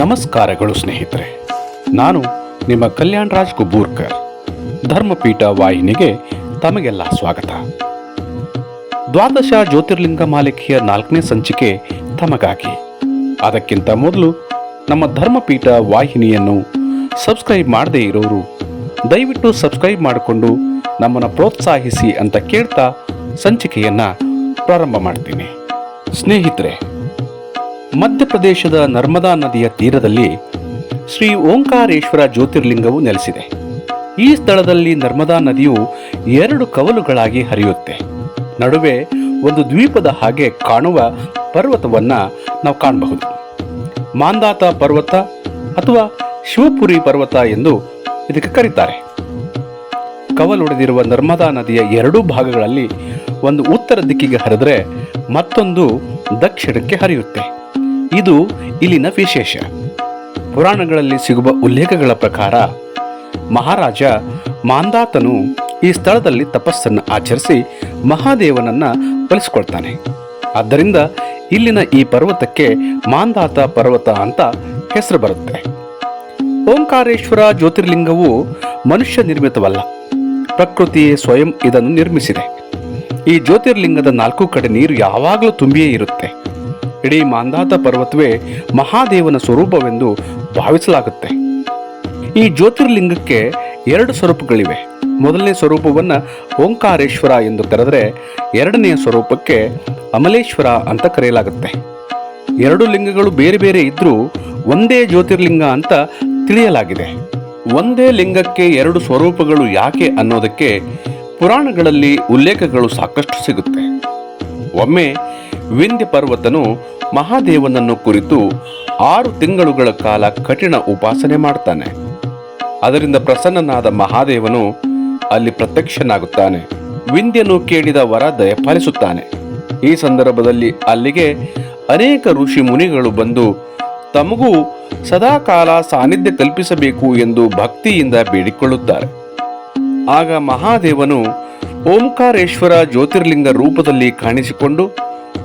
ನಮಸ್ಕಾರಗಳು ಸ್ನೇಹಿತರೆ, ನಾನು ನಿಮ್ಮ ಕಲ್ಯಾಣ್ ರಾಜ್ ಕುಬೂರ್ಕರ್. ಧರ್ಮಪೀಠ ವಾಹಿನಿಗೆ ತಮಗೆಲ್ಲ ಸ್ವಾಗತ. ದ್ವಾದಶ ಜ್ಯೋತಿರ್ಲಿಂಗ ಮಾಲಿಕೆಯ ನಾಲ್ಕನೇ ಸಂಚಿಕೆ ತಮಗಾಗಿ. ಅದಕ್ಕಿಂತ ಮೊದಲು ನಮ್ಮ ಧರ್ಮಪೀಠ ವಾಹಿನಿಯನ್ನು ಸಬ್ಸ್ಕ್ರೈಬ್ ಮಾಡದೇ ಇರೋರು ದಯವಿಟ್ಟು ಸಬ್ಸ್ಕ್ರೈಬ್ ಮಾಡಿಕೊಂಡು ನಮ್ಮನ್ನು ಪ್ರೋತ್ಸಾಹಿಸಿ ಅಂತ ಕೇಳ್ತಾ ಸಂಚಿಕೆಯನ್ನು ಪ್ರಾರಂಭ ಮಾಡ್ತೀನಿ. ಸ್ನೇಹಿತರೆ, ಮಧ್ಯಪ್ರದೇಶದ ನರ್ಮದಾ ನದಿಯ ತೀರದಲ್ಲಿ ಶ್ರೀ ಓಂಕಾರೇಶ್ವರ ಜ್ಯೋತಿರ್ಲಿಂಗವು ನೆಲೆಸಿದೆ. ಈ ಸ್ಥಳದಲ್ಲಿ ನರ್ಮದಾ ನದಿಯು ಎರಡು ಕವಲುಗಳಾಗಿ ಹರಿಯುತ್ತೆ. ನಡುವೆ ಒಂದು ದ್ವೀಪದ ಹಾಗೆ ಕಾಣುವ ಪರ್ವತವನ್ನ ನಾವು ಕಾಣಬಹುದು. ಮಾಂದಾತ ಪರ್ವತ ಅಥವಾ ಶಿವಪುರಿ ಪರ್ವತ ಎಂದು ಇದಕ್ಕೆ ಕರೀತಾರೆ. ಕವಲೊಡೆದಿರುವ ನರ್ಮದಾ ನದಿಯ ಎರಡೂ ಭಾಗಗಳಲ್ಲಿ ಒಂದು ಉತ್ತರ ದಿಕ್ಕಿಗೆ ಹರಿದರೆ ಮತ್ತೊಂದು ದಕ್ಷಿಣಕ್ಕೆ ಹರಿಯುತ್ತೆ. ಇದು ಇಲ್ಲಿನ ವಿಶೇಷ. ಪುರಾಣಗಳಲ್ಲಿ ಸಿಗುವ ಉಲ್ಲೇಖಗಳ ಪ್ರಕಾರ ಮಹಾರಾಜ ಮಾಂದಾತನು ಈ ಸ್ಥಳದಲ್ಲಿ ತಪಸ್ಸನ್ನು ಆಚರಿಸಿ ಮಹಾದೇವನನ್ನ ಒಲಿಸ್ಕೊಳ್ತಾನೆ ಆದ್ದರಿಂದ ಇಲ್ಲಿನ ಈ ಪರ್ವತಕ್ಕೆ ಮಾಂದಾತ ಪರ್ವತ ಅಂತ ಹೆಸರು ಬರುತ್ತೆ. ಓಂಕಾರೇಶ್ವರ ಜ್ಯೋತಿರ್ಲಿಂಗವು ಮನುಷ್ಯ ನಿರ್ಮಿತವಲ್ಲ. ಪ್ರಕೃತಿಯೇ ಸ್ವಯಂ ಇದನ್ನು ನಿರ್ಮಿಸಿದೆ. ಈ ಜ್ಯೋತಿರ್ಲಿಂಗದ ನಾಲ್ಕು ಕಡೆ ನೀರು ಯಾವಾಗಲೂ ತುಂಬಿಯೇ ಇರುತ್ತೆ. ಇಡೀ ಮಾಂದಾತ ಪರ್ವತವೇ ಮಹಾದೇವನ ಸ್ವರೂಪವೆಂದು ಭಾವಿಸಲಾಗುತ್ತೆ. ಈ ಜ್ಯೋತಿರ್ಲಿಂಗಕ್ಕೆ ಎರಡು ಸ್ವರೂಪಗಳಿವೆ. ಮೊದಲನೇ ಸ್ವರೂಪವನ್ನು ಓಂಕಾರೇಶ್ವರ ಎಂದು ಕರೆದರೆ ಎರಡನೆಯ ಸ್ವರೂಪಕ್ಕೆ ಅಮಲೇಶ್ವರ ಅಂತ ಕರೆಯಲಾಗುತ್ತೆ. ಎರಡು ಲಿಂಗಗಳು ಬೇರೆ ಬೇರೆ ಇದ್ದರೂ ಒಂದೇ ಜ್ಯೋತಿರ್ಲಿಂಗ ಅಂತ ತಿಳಿಯಲಾಗಿದೆ. ಒಂದೇ ಲಿಂಗಕ್ಕೆ ಎರಡು ಸ್ವರೂಪಗಳು ಯಾಕೆ ಅನ್ನೋದಕ್ಕೆ ಪುರಾಣಗಳಲ್ಲಿ ಉಲ್ಲೇಖಗಳು ಸಾಕಷ್ಟು ಸಿಗುತ್ತೆ. ಒಮ್ಮೆ ವಿಂಧ್ಯ ಪರ್ವತನು ಮಹಾದೇವನನ್ನು ಕುರಿತು ಆರು ತಿಂಗಳುಗಳ ಕಾಲ ಕಠಿಣ ಉಪಾಸನೆ ಮಾಡ್ತಾನೆ. ಅದರಿಂದ ಪ್ರಸನ್ನನಾದ ಮಹಾದೇವನು ಅಲ್ಲಿ ಪ್ರತ್ಯಕ್ಷನಾಗುತ್ತಾನೆ. ವಿಂಧ್ಯನು ಕೇಳಿದ ವರ ದಯಪಾಲಿಸುತ್ತಾನೆ. ಈ ಸಂದರ್ಭದಲ್ಲಿ ಅಲ್ಲಿಗೆ ಅನೇಕ ಋಷಿ ಮುನಿಗಳು ಬಂದು ತಮಗೂ ಸದಾಕಾಲ ಸಾನ್ನಿಧ್ಯ ಕಲ್ಪಿಸಬೇಕು ಎಂದು ಭಕ್ತಿಯಿಂದ ಬೇಡಿಕೊಳ್ಳುತ್ತಾರೆ. ಆಗ ಮಹಾದೇವನು ಓಂಕಾರೇಶ್ವರ ಜ್ಯೋತಿರ್ಲಿಂಗ ರೂಪದಲ್ಲಿ ಕಾಣಿಸಿಕೊಂಡು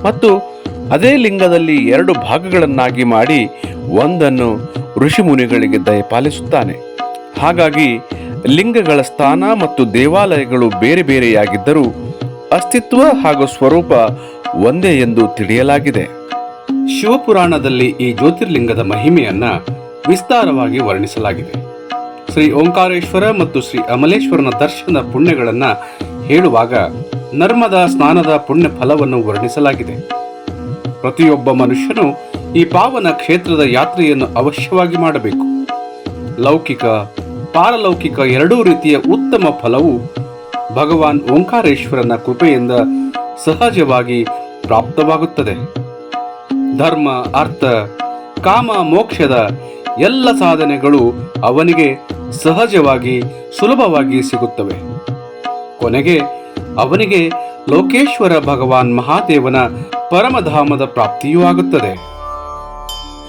ಮತ್ತು ಅದೇ ಲಿಂಗದಲ್ಲಿ ಎರಡು ಭಾಗಗಳನ್ನಾಗಿ ಮಾಡಿ ಒಂದನ್ನು ಋಷಿಮುನಿಗಳಿಗೆ ದಯಪಾಲಿಸುತ್ತಾನೆ. ಹಾಗಾಗಿ ಲಿಂಗಗಳ ಸ್ಥಾನ ಮತ್ತು ದೇವಾಲಯಗಳು ಬೇರೆ ಬೇರೆಯಾಗಿದ್ದರೂ ಅಸ್ತಿತ್ವ ಹಾಗೂ ಸ್ವರೂಪ ಒಂದೇ ಎಂದು ತಿಳಿಯಲಾಗಿದೆ. ಶಿವಪುರಾಣದಲ್ಲಿ ಈ ಜ್ಯೋತಿರ್ಲಿಂಗದ ಮಹಿಮೆಯನ್ನ ವಿಸ್ತಾರವಾಗಿ ವರ್ಣಿಸಲಾಗಿದೆ. ಶ್ರೀ ಓಂಕಾರೇಶ್ವರ ಮತ್ತು ಶ್ರೀ ಅಮಲೇಶ್ವರನ ದರ್ಶನದ ಪುಣ್ಯಗಳನ್ನು ಹೇಳುವಾಗ ನರ್ಮದ ಸ್ನಾನದ ಪುಣ್ಯ ಫಲವನ್ನು ವರ್ಣಿಸಲಾಗಿದೆ. ಪ್ರತಿಯೊಬ್ಬ ಮನುಷ್ಯನು ಈ ಪಾವನ ಕ್ಷೇತ್ರದ ಯಾತ್ರೆಯನ್ನು ಅವಶ್ಯವಾಗಿ ಮಾಡಬೇಕು. ಲೌಕಿಕ, ಪಾರಲೌಕಿಕ ಎರಡೂ ರೀತಿಯ ಉತ್ತಮ ಫಲವು ಭಗವಾನ್ ಓಂಕಾರೇಶ್ವರನ ಕೃಪೆಯಿಂದ ಸಹಜವಾಗಿ ಪ್ರಾಪ್ತವಾಗುತ್ತದೆ. ಧರ್ಮ, ಅರ್ಥ, ಕಾಮ, ಮೋಕ್ಷದ ಎಲ್ಲ ಸಾಧನೆಗಳು ಅವನಿಗೆ ಸಹಜವಾಗಿ, ಸುಲಭವಾಗಿ ಸಿಗುತ್ತವೆ. ಕೊನೆಗೆ ಅವನಿಗೆ ಲೋಕೇಶ್ವರ ಭಗವಾನ್ ಮಹಾದೇವನ ಪರಮಧಾಮದ ಪ್ರಾಪ್ತಿಯೂ ಆಗುತ್ತದೆ.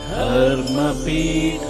ಧರ್ಮಪೀಠ